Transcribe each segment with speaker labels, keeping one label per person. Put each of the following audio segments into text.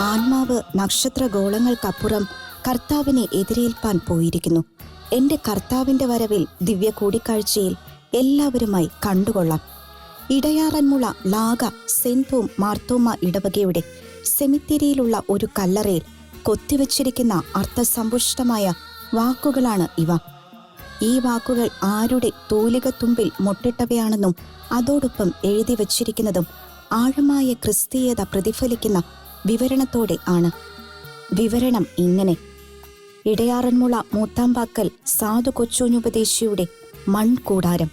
Speaker 1: ആത്മാവ് നക്ഷത്രഗോളങ്ങൾക്കപ്പുറം കർത്താവിനെ എതിരേൽപ്പാൻ പോയിരിക്കുന്നു. എന്റെ കർത്താവിന്റെ വരവിൽ ദിവ്യ കൂടിക്കാഴ്ചയിൽ എല്ലാവരുമായി കണ്ടുകൊള്ളാം. ഇടയാറന്മുള ലാഗ സെന്തോം മാർത്തോമ ഇടവകയുടെ സെമിത്തേരിയിലുള്ള ഒരു കല്ലറയിൽ കൊത്തിവച്ചിരിക്കുന്ന അർത്ഥസമ്പുഷ്ടമായ വാക്കുകളാണ് ഇവ. ഈ വാക്കുകൾ ആരുടെ തൂലികത്തുമ്പിൽ മുട്ടിട്ടവയാണെന്നും അതോടൊപ്പം എഴുതി വച്ചിരിക്കുന്നതും ആഴമായ ക്രിസ്തീയത പ്രതിഫലിക്കുന്ന വിവരണത്തോടെ ആണ്. വിവരണം ഇങ്ങനെ. ഇടയാറന്മുള മൂത്താമ്പാക്കൽ സാധു കൊച്ചൂനുപദേശിയുടെ മൺകൂടാരം.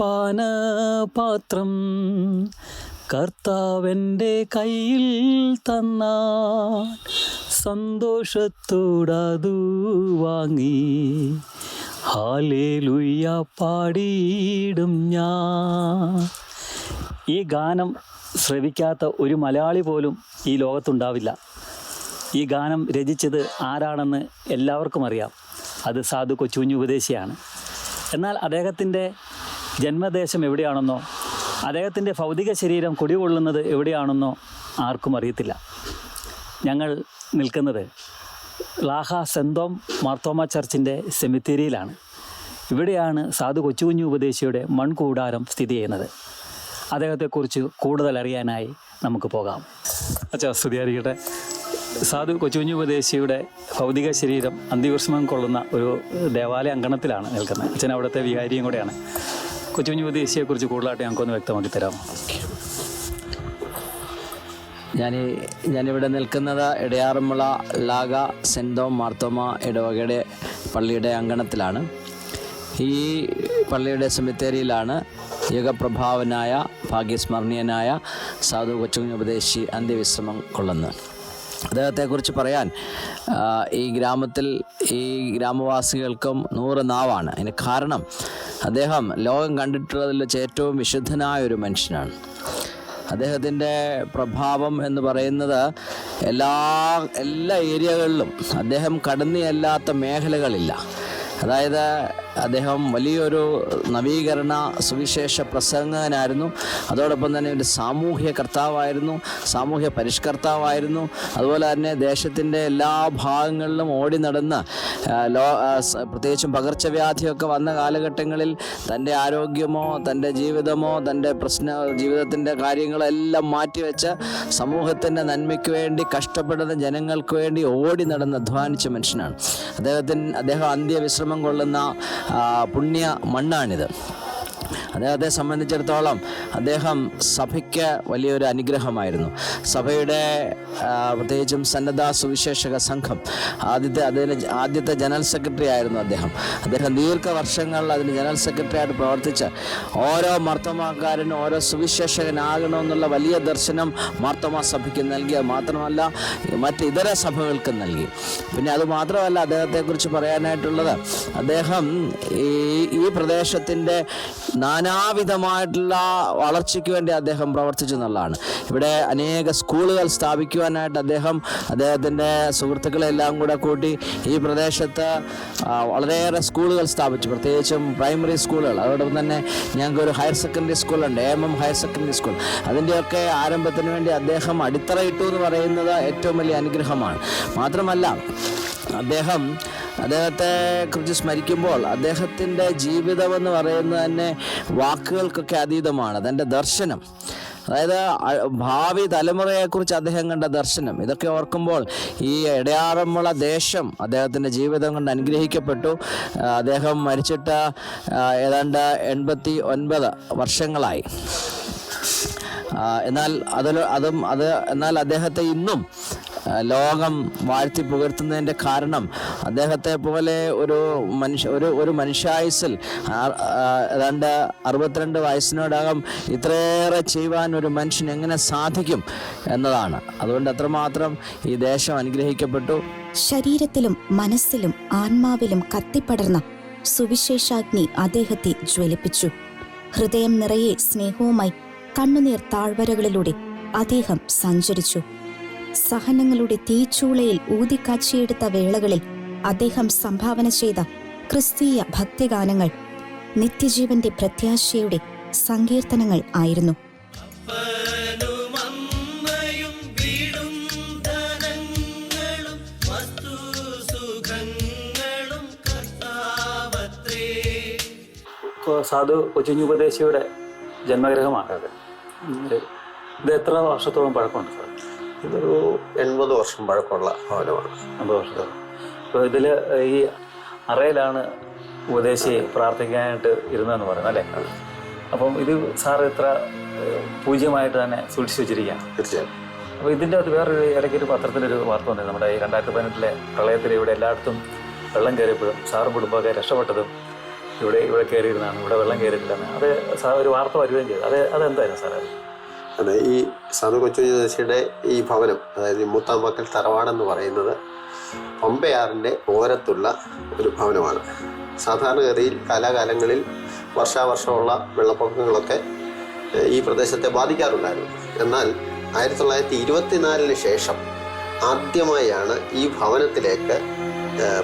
Speaker 2: പാനപാത്രം കർത്താവന്റെ കയ്യിൽ തന്നാൽ സന്തോഷത്തോടതു വാങ്ങി. ഹാലേലുയ്യ പാടിയിടും ഞാൻ. ഈ ഗാനം ശ്രവിക്കാത്ത ഒരു മലയാളി പോലും ഈ ലോകത്തുണ്ടാവില്ല. ഈ ഗാനം രചിച്ചത് ആരാണെന്ന് എല്ലാവർക്കും അറിയാം. അത് സാധു കൊച്ചുകുഞ്ഞു ഉപദേശിയാണ്. എന്നാൽ അദ്ദേഹത്തിന്റെ ജന്മദേശം എവിടെയാണെന്നോ അദ്ദേഹത്തിന്റെ ഭൗതിക ശരീരം കുടികൊള്ളുന്നത് എവിടെയാണെന്നോ ആർക്കും അറിയത്തില്ല. ഞങ്ങൾ നിൽക്കുന്നത് ലാഹ സെന്തോം മാർത്തോമ ചർച്ചിന്റെ സെമിത്തേരിയിലാണ്. ഇവിടെയാണ് സാധു കൊച്ചുകുഞ്ഞു ഉപദേശിയുടെ മൺകൂടാരം സ്ഥിതി ചെയ്യുന്നത്. അദ്ദേഹത്തെക്കുറിച്ച് കൂടുതൽ അറിയാനായി നമുക്ക് പോകാം. അച്ഛാ സ്തുതിയായിരിക്കട്ടെ സാധു കൊച്ചുകുഞ്ഞു ഉപദേശിയുടെ ഭൗതിക ശരീരം അന്തിവിഷമം കൊള്ളുന്ന ഒരു ദേവാലയ അങ്കണത്തിലാണ് നിൽക്കുന്നത്. അച്ഛൻ അവിടുത്തെ വികാരിയും കൂടെയാണ്. കൊച്ചുകുഞ്ഞു കുറിച്ച് കൂടുതലായിട്ട് ഞങ്ങൾക്കൊന്ന് വ്യക്തമാക്കി തരാം
Speaker 3: ഞാൻ ഞാനിവിടെ നിൽക്കുന്നത് ഇടയാറുമുള ലാഗ സെന്റ് തോം മാർത്തോമ ഇടവകയുടെ പള്ളിയുടെ അങ്കണത്തിലാണ്. ഈ പള്ളിയുടെ സെമിത്തേരിയിലാണ് യുഗപ്രഭാവനായ ഭാഗ്യസ്മരണീയനായ സാധു കൊച്ചുകുഞ്ഞുപദേശി അന്ത്യവിശ്രമം കൊള്ളുന്നത്. അദ്ദേഹത്തെക്കുറിച്ച് പറയാൻ ഈ ഗ്രാമത്തിൽ ഈ ഗ്രാമവാസികൾക്കും നൂറ് നാവാണ്. അതിന് കാരണം അദ്ദേഹം ലോകം കണ്ടിട്ടുള്ളതിൽ വെച്ച് ഏറ്റവും വിശുദ്ധനായ ഒരു മനുഷ്യനാണ്. അദ്ദേഹത്തിന്റെ പ്രഭാവം എന്ന് പറയുന്നത് എല്ലാ എല്ലാ ഏരിയകളിലും അദ്ദേഹം കടന്നിയല്ലാത്ത മേഖലകളില്ല. അതായത് അദ്ദേഹം വലിയൊരു നവീകരണ സുവിശേഷ പ്രസംഗകനായിരുന്നു. അതോടൊപ്പം തന്നെ ഒരു സാമൂഹ്യ കർത്താവായിരുന്നു സാമൂഹ്യ പരിഷ്കർത്താവായിരുന്നു. അതുപോലെ തന്നെ ദേശത്തിന്റെ എല്ലാ ഭാഗങ്ങളിലും ഓടി നടന്ന് ലോ പ്രത്യേകിച്ചും പകർച്ചവ്യാധിയൊക്കെ വന്ന കാലഘട്ടങ്ങളിൽ തന്റെ ആരോഗ്യമോ തന്റെ ജീവിതമോ തന്റെ പ്രശ്ന ജീവിതത്തിന്റെ കാര്യങ്ങളെല്ലാം മാറ്റിവെച്ച് സമൂഹത്തിന്റെ നന്മയ്ക്ക് വേണ്ടി കഷ്ടപ്പെടുന്ന ജനങ്ങൾക്ക് വേണ്ടി ഓടി നടന്ന് അധ്വാനിച്ച മനുഷ്യനാണ്. അദ്ദേഹത്തിന് അദ്ദേഹം അന്ത്യവിശ്രമം കൊള്ളുന്ന പുണ്യ മണ്ണാണിത്. അദ്ദേഹത്തെ സംബന്ധിച്ചിടത്തോളം അദ്ദേഹം സഭയ്ക്ക് വലിയൊരു അനുഗ്രഹമായിരുന്നു. സഭയുടെ പ്രത്യേകിച്ചും സന്നദ്ധ സുവിശേഷക സംഘം ആദ്യത്തെ അതിന് ആദ്യത്തെ ജനറൽ സെക്രട്ടറി ആയിരുന്നു അദ്ദേഹം. അദ്ദേഹം ദീർഘ ദീർഘവർഷങ്ങൾ അതിന് ജനറൽ സെക്രട്ടറി ആയിട്ട് പ്രവർത്തിച്ച് ഓരോ മർത്തമാക്കാരനും ഓരോ സുവിശേഷകനാകണമെന്നുള്ള വലിയ ദർശനം മാർത്തമാ സഭയ്ക്ക് നൽകിയ മാത്രമല്ല മറ്റ് ഇതര സഭകൾക്കും നൽകി. പിന്നെ അത് മാത്രമല്ല അദ്ദേഹത്തെക്കുറിച്ച് പറയാനായിട്ടുള്ളത് അദ്ദേഹം ഈ ഈ പ്രദേശത്തിന്റെ നാനാവിധമായിട്ടുള്ള വളർച്ചയ്ക്ക് വേണ്ടി അദ്ദേഹം പ്രവർത്തിച്ചു എന്നുള്ളതാണ് ഇവിടെ അനേക സ്കൂളുകൾ സ്ഥാപിക്കുവാനായിട്ട് അദ്ദേഹം അദ്ദേഹത്തിന്റെ സുഹൃത്തുക്കളെല്ലാം കൂടെ കൂട്ടി ഈ പ്രദേശത്ത് വളരെയേറെ സ്കൂളുകൾ സ്ഥാപിച്ചു. പ്രത്യേകിച്ചും പ്രൈമറി സ്കൂളുകൾ. അതോടൊപ്പം തന്നെ ഞങ്ങൾക്ക് ഒരു ഹയർ സെക്കൻഡറി സ്കൂളുണ്ട് M M higher secondary school. അതിന്റെയൊക്കെ ആരംഭത്തിന് വേണ്ടി അദ്ദേഹം അടിത്തറയിട്ടു എന്ന് പറയുന്നത് ഏറ്റവും വലിയ അനുഗ്രഹമാണ്. മാത്രമല്ല അദ്ദേഹം അദ്ദേഹത്തെ കുറിച്ച് സ്മരിക്കുമ്പോൾ അദ്ദേഹത്തിന്റെ ജീവിതമെന്ന് പറയുന്നത് തന്നെ വാക്കുകൾക്കൊക്കെ അതീതമാണ്. തന്റെ ദർശനം. അതായത് ഭാവി തലമുറയെക്കുറിച്ച് അദ്ദേഹം കണ്ട ദർശനം. ഇതൊക്കെ ഓർക്കുമ്പോൾ ഈ ഇടയാറന്മുള ദേശം അദ്ദേഹത്തിന്റെ ജീവിതം കൊണ്ട് അനുഗ്രഹിക്കപ്പെട്ടു. അദ്ദേഹം മരിച്ചിട്ട് ഏതാണ്ട് എൺപത്തി ഒൻപത് വർഷങ്ങളായി എന്നാൽ അതിൽ അതും അത് എന്നാൽ അദ്ദേഹത്തെ ഇന്നും ലോകം വാഴ്ത്തി പുകഴ്ത്തുന്നതിന്റെ കാരണം അദ്ദേഹത്തെ പോലെ ഒരു മനുഷ്യ ഒരു ഒരു മനുഷ്യായുസിൽ ഏതാണ്ട് അറുപത്തിരണ്ട് വയസ്സിനോടകം ഇത്രയേറെ ചെയ്യുവാൻ ഒരു മനുഷ്യൻ എങ്ങനെ സാധിക്കും എന്നതാണ്. അതുകൊണ്ട് അത്രമാത്രം ഈ ദേശം അനുഗ്രഹിക്കപ്പെട്ടു.
Speaker 1: ശരീരത്തിലും മനസ്സിലും ആത്മാവിലും കത്തിപ്പടർന്ന സുവിശേഷാഗ്നി അദ്ദേഹത്തെ ജ്വലിപ്പിച്ചു. ഹൃദയം നിറയെ സ്നേഹവുമായി കണ്ണുനീർ താഴ്വരകളിലൂടെ അദ്ദേഹം സഞ്ചരിച്ചു. സഹനങ്ങളുടെ തീച്ചൂളയിൽ ഊതിക്കാച്ചിയെടുത്ത വേളകളിൽ അദ്ദേഹം സംഭാവന ചെയ്ത ക്രിസ്തീയ ഭക്തിഗാനങ്ങൾ നിത്യജീവന്റെ പ്രത്യാശയുടെ സങ്കീർത്തനങ്ങൾ ആയിരുന്നു.
Speaker 2: സാധു കൊച്ചിഞ്ഞുപദേശിയുടെ ജന്മഗ്രഹമാണ് അത് ഇത് എത്ര വർഷത്തോളം പഴക്കമുണ്ട് സാർ
Speaker 4: ഇതൊരു എൺപത് വർഷം പഴക്കമുള്ള ഭവനമാണ്.
Speaker 2: എൺപത് വർഷം അപ്പോൾ ഇതിൽ ഈ അറയിലാണ് ഉപദേശി പ്രാർത്ഥിക്കാനായിട്ട് ഇരുന്നതെന്ന് പറയുന്നത് അല്ലേ? അപ്പം ഇത് സാർ ഇത്ര പൂജ്യമായിട്ട് തന്നെ സൂക്ഷിച്ചു വെച്ചിരിക്കുകയാണ്.
Speaker 4: തീർച്ചയായും.
Speaker 2: അപ്പോൾ ഇതിന്റെ അത് വേറൊരു ഇടയ്ക്ക് ഒരു പത്രത്തിലൊരു വാർത്ത വന്നത് നമ്മുടെ ഈ രണ്ടായിരത്തി പതിനെട്ടിലെ പ്രളയത്തിൽ ഇവിടെ എല്ലായിടത്തും വെള്ളം കയറിയപ്പോഴും സാറും കുടുംബമൊക്കെ രക്ഷപ്പെട്ടതും ഇവിടെ ഇവിടെ കയറിയിരുന്നാണ്. ഇവിടെ വെള്ളം കയറിയിട്ടില്ലെന്ന്. അത് സാർ ഒരു വാർത്ത വരികയും ചെയ്തു. അത് അതെന്തായിരുന്നു സാർ അത്
Speaker 4: അതെ ഈ സാധു കൊച്ചുദേശിയുടെ ഈ ഭവനം അതായത് ഈ മൂത്താമ്പക്കൽ തറവാടെന്ന് പറയുന്നത് പമ്പയാറിന്റെ ഓരത്തുള്ള ഒരു ഭവനമാണ്. സാധാരണഗതിയിൽ കാലാകാലങ്ങളിൽ വർഷാവർഷമുള്ള വെള്ളപ്പൊക്കങ്ങളൊക്കെ ഈ പ്രദേശത്തെ ബാധിക്കാറുണ്ടായിരുന്നു. എന്നാൽ ആയിരത്തി തൊള്ളായിരത്തി ഇരുപത്തിനാലിന് ശേഷം ആദ്യമായാണ് ഈ ഭവനത്തിലേക്ക്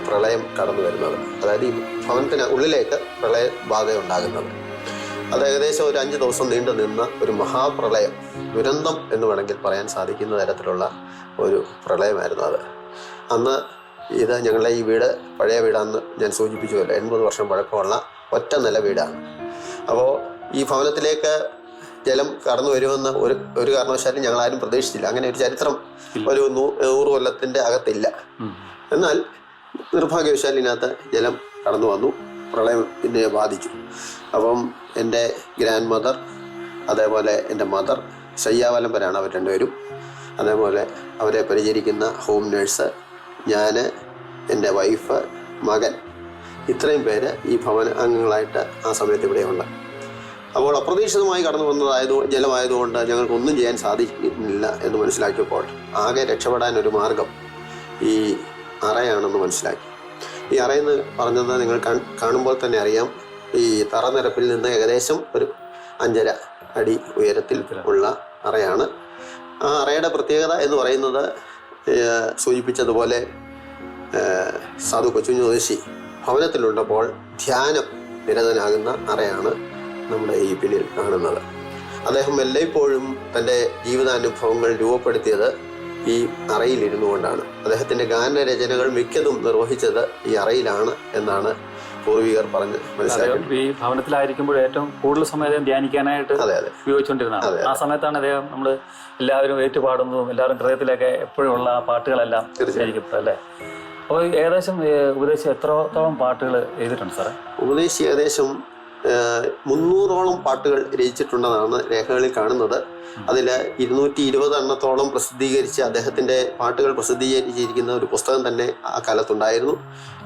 Speaker 4: പ്രളയം കടന്നു വരുന്നത് അതായത് ഈ ഭവനത്തിന് ഉള്ളിലേക്ക് പ്രളയ ബാധ ഉണ്ടാകുന്നത് അത് ഏകദേശം ഒരു അഞ്ച് ദിവസം നീണ്ടു നിന്ന ഒരു മഹാപ്രളയം ദുരന്തം എന്ന് വേണമെങ്കിൽ പറയാൻ സാധിക്കുന്ന തരത്തിലുള്ള ഒരു പ്രളയമായിരുന്നു അത്. അന്ന് ഇത് ഞങ്ങളുടെ ഈ വീട് പഴയ വീടാന്ന് ഞാൻ സൂചിപ്പിച്ചുവല്ലോ എൺപത് വർഷം പഴക്കമുള്ള ഒറ്റ നില വീടാണ്. അപ്പോൾ ഈ ഭവനത്തിലേക്ക് ജലം കടന്നു വരുമെന്ന് ഒരു ഒരു കാരണവശാലും ഞങ്ങൾ ആരും പ്രതീക്ഷിച്ചില്ല. അങ്ങനെ ഒരു ചരിത്രം ഒരു നൂറ് കൊല്ലത്തിന്റെ അകത്തില്ല. എന്നാൽ നിർഭാഗ്യവശാൽ ഇതിനകത്ത് ജലം കടന്നു വന്നു പ്രളയം ഇതിനെ ബാധിച്ചു. അപ്പം എന്റെ ഗ്രാൻഡ് മദർ അതേപോലെ എന്റെ മദർ ശയ്യാവലംബരാണ് അവർ രണ്ടുപേരും. അതേപോലെ അവരെ പരിചരിക്കുന്ന ഹോം നേഴ്സ് ഞാൻ എന്റെ വൈഫ് മകൻ. ഇത്രയും പേര് ഈ ഭവന അംഗങ്ങളായിട്ട് ആ സമയത്ത് ഇവിടെയുണ്ട്. അപ്പോൾ അപ്രതീക്ഷിതമായി കടന്നു വന്നതായത് ജലമായതുകൊണ്ട് ഞങ്ങൾക്കൊന്നും ചെയ്യാൻ സാധിക്കുന്നില്ല എന്ന് മനസ്സിലാക്കിയപ്പോൾ ആകെ രക്ഷപ്പെടാൻ ഒരു മാർഗം ഈ അറയാണെന്ന് മനസ്സിലാക്കി. ഈ അറയെന്ന് പറഞ്ഞത് നിങ്ങൾ കാണുമ്പോൾ തന്നെ അറിയാം. ഈ തറനിരപ്പിൽ നിന്ന് ഏകദേശം ഒരു അഞ്ചര അടി ഉയരത്തിൽ ഉള്ള അറയാണ്. ആ അറയുടെ പ്രത്യേകത എന്ന് പറയുന്നത് സൂചിപ്പിച്ചതുപോലെ സാധു കൊച്ചുഞ്ഞു ദേശി ഭവനത്തിലുള്ളപ്പോൾ ധ്യാനം നിരതനാകുന്ന അറയാണ് നമ്മുടെ ഈ പിന്നിൽ കാണുന്നത്. അദ്ദേഹം എല്ലായ്പ്പോഴും തന്റെ ജീവിതാനുഭവങ്ങൾ രൂപപ്പെടുത്തിയത് ഈ അറയിലിരുന്നു കൊണ്ടാണ്. അദ്ദേഹത്തിന്റെ ഗാനരചനകൾ മിക്കതും നിർവഹിച്ചത് ഈ അറയിലാണ് എന്നാണ് പൂർവികർ പറഞ്ഞ് മനസ്സിലാക്കി.
Speaker 2: ഈ ഭവനത്തിലായിരിക്കുമ്പോൾ ഏറ്റവും കൂടുതൽ സമയം അദ്ദേഹം ധ്യാനിക്കാനായിട്ട് ഉപയോഗിച്ചുകൊണ്ടിരുന്നതാണ്. ആ സമയത്താണ് അദ്ദേഹം നമ്മൾ എല്ലാവരും ഏറ്റുപാടുന്നതും എല്ലാവരും ഹൃദയത്തിലൊക്കെ എപ്പോഴും ഉള്ള ആ പാട്ടുകളെല്ലാം തീർച്ചയായിരിക്കും അല്ലേ? അപ്പോൾ ഏകദേശം ഉപദേശം എത്രത്തോളം പാട്ടുകൾ എഴുതിയിട്ടുണ്ട് സാറേ?
Speaker 4: ഉപദേശി ഏകദേശം മുന്നൂറോളം പാട്ടുകൾ രചിച്ചിട്ടുണ്ടെന്നാണ് രേഖകളിൽ കാണുന്നത്. അതിൽ ഇരുന്നൂറ്റി ഇരുപത് എണ്ണത്തോളം പ്രസിദ്ധീകരിച്ച് അദ്ദേഹത്തിന്റെ പാട്ടുകൾ പ്രസിദ്ധീകരിച്ചിരിക്കുന്ന ഒരു പുസ്തകം തന്നെ ആ കാലത്തുണ്ടായിരുന്നു.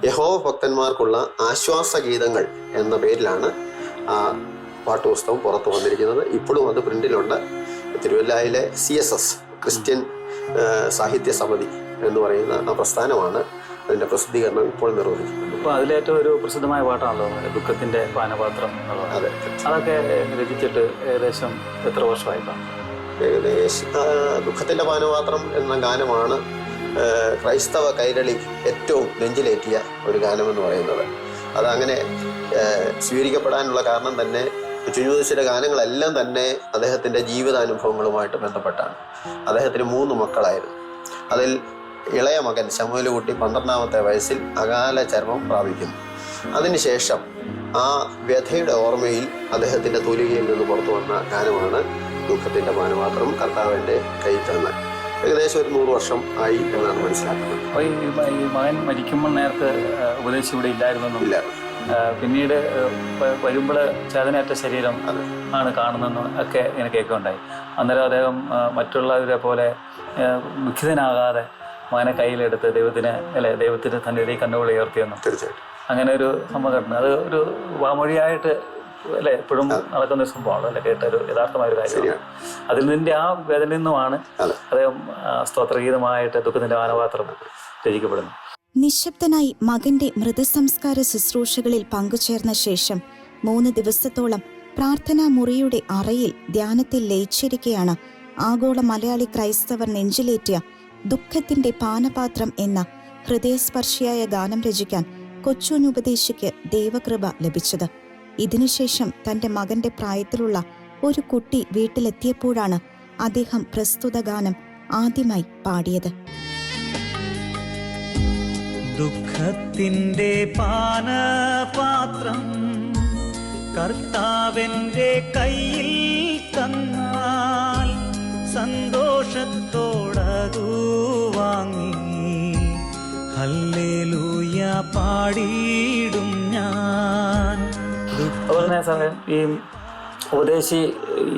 Speaker 4: യഹോ ഭക്തന്മാർക്കുള്ള ആശ്വാസ ഗീതങ്ങൾ എന്ന പേരിലാണ് ആ പാട്ടുപുസ്തകം പുറത്തു വന്നിരിക്കുന്നത്. ഇപ്പോഴും അത് പ്രിന്റിലുണ്ട്. തിരുവല്ലയിലെ സി എസ് എസ് ക്രിസ്ത്യൻ സാഹിത്യ സമിതി എന്ന് പറയുന്ന ആ പ്രസ്ഥാനമാണ്. അതിന്റെ പ്രസിദ്ധീകരണം ഇപ്പോൾ നിർവഹിച്ചിട്ടുണ്ട്.
Speaker 2: അപ്പോൾ അതിലേറ്റവും ഒരു പ്രസിദ്ധമായ പാട്ടാണല്ലോ ദുഃഖത്തിന്റെ പാനപാത്രം എന്നുള്ളത്
Speaker 4: അതെ
Speaker 2: അതൊക്കെ രചിച്ചിട്ട് ഏകദേശം എത്ര വർഷമായി?
Speaker 4: ഏകദേശം ദുഃഖത്തിന്റെ പാനപാത്രം എന്ന ഗാനമാണ് ക്രൈസ്തവ കൈരളി ഏറ്റവും നെഞ്ചിലേറ്റിയ ഒരു ഗാനമെന്ന് പറയുന്നത്. അതങ്ങനെ സ്വീകരിക്കപ്പെടാനുള്ള കാരണം തന്നെ ചുഞ്ഞുദശിയുടെ ഗാനങ്ങളെല്ലാം തന്നെ അദ്ദേഹത്തിന്റെ ജീവിതാനുഭവങ്ങളുമായിട്ട് ബന്ധപ്പെട്ടാണ്. അദ്ദേഹത്തിന് മൂന്ന് മക്കളായിരുന്നു. അതിൽ ഇളയ മകൻ ശമുലുകുട്ടി പന്ത്രണ്ടാമത്തെ വയസ്സിൽ അകാല ചർമ്മം പ്രാപിക്കുന്നു. അതിനുശേഷം ആ വ്യഥയുടെ ഓർമ്മയിൽ അദ്ദേഹത്തിന്റെ തൂലികയിൽ നിന്ന് പുറത്തു വന്ന ഗാനമാണ് ദുഃഖത്തിന്റെ പാനപാത്രം കർത്താവിന്റെ കൈ തന്നെ ഏകദേശം ഒരു നൂറ് വർഷം ആയി എന്നാണ് മനസ്സിലാക്കുന്നത്.
Speaker 2: അപ്പോൾ ഈ മകൻ മരിക്കുമ്പോൾ നേരത്തെ ഉപദേശം ഇവിടെ ഇല്ലായിരുന്നില്ല?
Speaker 4: ഇല്ല.
Speaker 2: പിന്നീട് വരുമ്പോൾ ചേതനേറ്റ ശരീരം ആണ് കാണുന്നതെന്ന് ഒക്കെ ഇങ്ങനെ കേൾക്കുന്നുണ്ടായി അന്നേരം അദ്ദേഹം മറ്റുള്ളവരെ പോലെ ദുഃഖിതനാകാതെ മകനെ കയ്യിലെടുത്ത് ദൈവത്തിന് അല്ലെ ദൈവത്തിന് തന്നെ കണ്ണുകൾ ഉയർത്തിയെന്നും.
Speaker 4: തീർച്ചയായിട്ടും.
Speaker 2: അങ്ങനെ ഒരു സംഭവം അത് ഒരു വാമൊഴിയായിട്ട് അല്ലെ എപ്പോഴും നടക്കുന്ന ഒരു സംഭവമാണ് അല്ലെ കേട്ട ഒരു യഥാർത്ഥമായ ഒരു കാര്യമാണ്. അതിൽ നിന്റെ ആ വേദനയിൽ നിന്നുമാണ്. അദ്ദേഹം സ്തോത്രഗീതമായിട്ട് ദുഃഖത്തിന്റെ മാനപാത്രം രചിക്കപ്പെടുന്നു.
Speaker 1: നിശബ്ദനായി മകന്റെ മൃതസംസ്കാര ശുശ്രൂഷകളിൽ പങ്കുചേർന്ന ശേഷം മൂന്ന് ദിവസത്തോളം പ്രാർത്ഥനാ മുറിയുടെ അറയിൽ ധ്യാനത്തിൽ ലയിച്ചിരിക്കെയാണ് ആഗോള മലയാളി ക്രൈസ്തവർ നെഞ്ചിലേറ്റിയ ദുഃഖത്തിന്റെ പാനപാത്രം എന്ന ഹൃദയസ്പർശിയായ ഗാനം രചിക്കാൻ കൊച്ചുനുപദേശിക്ക് ദൈവകൃപ ലഭിച്ചത്. ഇതിനുശേഷം തന്റെ മകന്റെ പ്രായത്തിലുള്ള ഒരു കുട്ടി വീട്ടിലെത്തിയപ്പോഴാണ് അദ്ദേഹം പ്രസ്തുത ഗാനം ആദ്യമായി പാടിയത്.
Speaker 5: ദുഃഖത്തിന്റെ പാനപാത്രം കർത്താവിന്റെ കയ്യിൽ തന്നാൽ സന്തോഷത്തോടതു വാങ്ങി. ഹല്ലേലൂയ പാടിയിടും ഞാൻ.
Speaker 2: അതുപോലെ തന്നെ സാറേ ഈ ഉപദേശി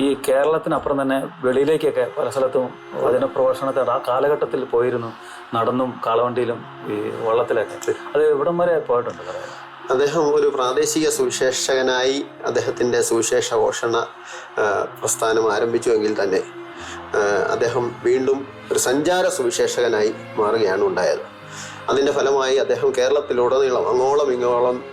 Speaker 2: ഈ കേരളത്തിനപ്പുറം തന്നെ വെളിയിലേക്കൊക്കെ പല സ്ഥലത്തും വചന പ്രഭാഷണത്തിൽ ആ കാലഘട്ടത്തിൽ പോയിരുന്നു നടന്നും കാളവണ്ടിയിലും ഈ വള്ളത്തിലൊക്കെ. അത് ഇവിടം വരെ പോയിട്ടുണ്ട്
Speaker 4: അദ്ദേഹം ഒരു പ്രാദേശിക സുവിശേഷകനായി അദ്ദേഹത്തിന്റെ സുവിശേഷ ഘോഷണ പ്രസ്ഥാനം ആരംഭിച്ചുവെങ്കിൽ തന്നെ അദ്ദേഹം വീണ്ടും ഒരു സഞ്ചാര സുവിശേഷകനായി മാറുകയാണ് ഉണ്ടായത്. അതിന്റെ ഫലമായി അദ്ദേഹം കേരളത്തിലുടനീളം അങ്ങോളം ഇങ്ങോളം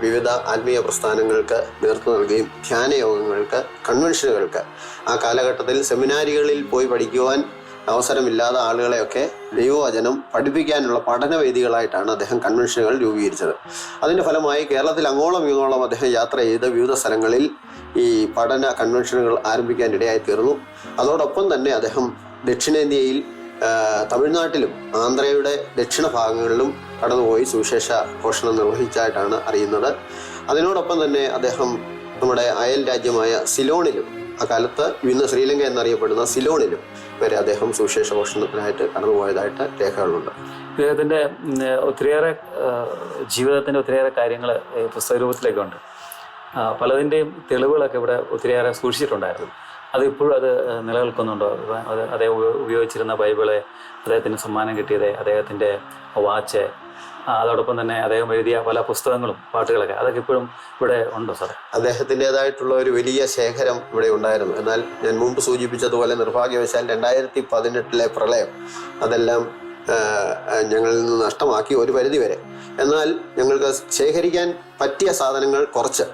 Speaker 4: വിവിധ ആത്മീയ പ്രസ്ഥാനങ്ങൾക്ക് നേതൃത്വം നൽകുകയും ധ്യാനയോഗങ്ങൾക്ക് കൺവെൻഷനുകൾക്ക് ആ കാലഘട്ടത്തിൽ സെമിനാരികളിൽ പോയി പഠിക്കുവാൻ അവസരമില്ലാത്ത ആളുകളെയൊക്കെ ദൈവവചനം പഠിപ്പിക്കാനുള്ള പഠനവേദികളായിട്ടാണ് അദ്ദേഹം കൺവെൻഷനുകൾ രൂപീകരിച്ചത്. അതിന്റെ ഫലമായി കേരളത്തിൽ അങ്ങോളം ഇങ്ങോളം അദ്ദേഹം യാത്ര ചെയ്ത് വിവിധ സ്ഥലങ്ങളിൽ ഈ പഠന കൺവെൻഷനുകൾ ആരംഭിക്കാൻ ഇടയായി തീർന്നു അതോടൊപ്പം തന്നെ അദ്ദേഹം ദക്ഷിണേന്ത്യയിൽ തമിഴ്നാട്ടിലും ആന്ധ്രയുടെ ദക്ഷിണ ഭാഗങ്ങളിലും കടന്നുപോയി സുവിശേഷ ഘോഷണം നിർവഹിച്ചായിട്ടാണ് അറിയുന്നത്. അതിനോടൊപ്പം തന്നെ അദ്ദേഹം നമ്മുടെ അയൽ രാജ്യമായ സിലോണിലും അക്കാലത്ത് ഇന്ന് ശ്രീലങ്ക എന്നറിയപ്പെടുന്ന സിലോണിലും വരെ അദ്ദേഹം സുവിശേഷ ഭക്ഷണത്തിനായിട്ട് കടന്നുപോയതായിട്ട് രേഖകളുണ്ട്.
Speaker 2: ഇദ്ദേഹത്തിന്റെ ഒത്തിരിയേറെ ജീവിതത്തിന്റെ ഒത്തിരിയേറെ കാര്യങ്ങൾ ഉണ്ട് പലതിന്റെയും തെളിവുകളൊക്കെ ഇവിടെ ഒത്തിരിയേറെ സൂക്ഷിച്ചിട്ടുണ്ടായിരുന്നു. അത് ഇപ്പോഴും അത് നിലനിൽക്കുന്നുണ്ടോ? അത് അദ്ദേഹം ഉപയോഗിച്ചിരുന്ന ബൈബിൾ അദ്ദേഹത്തിന് സമ്മാനം കിട്ടിയത് അദ്ദേഹത്തിന്റെ വാച്ച് അതോടൊപ്പം തന്നെ അദ്ദേഹം എഴുതിയ പല പുസ്തകങ്ങളും പാട്ടുകളൊക്കെ. അതൊക്കെ ഇപ്പോഴും ഇവിടെ ഉണ്ടോ സാറേ?
Speaker 4: അദ്ദേഹത്തിന്റെതായിട്ടുള്ള ഒരു വലിയ ശേഖരം ഇവിടെ ഉണ്ടായിരുന്നു. എന്നാൽ ഞാൻ മുമ്പ് സൂചിപ്പിച്ചതുപോലെ നിർഭാഗ്യവശാൽ രണ്ടായിരത്തി പതിനെട്ടിലെ പ്രളയം അതെല്ലാം ഞങ്ങളിൽ നിന്ന് നഷ്ടമാക്കി ഒരു പരിധി വരെ എന്നാൽ ഞങ്ങൾക്ക് ശേഖരിക്കാൻ പറ്റിയ സാധനങ്ങൾ കുറച്ച്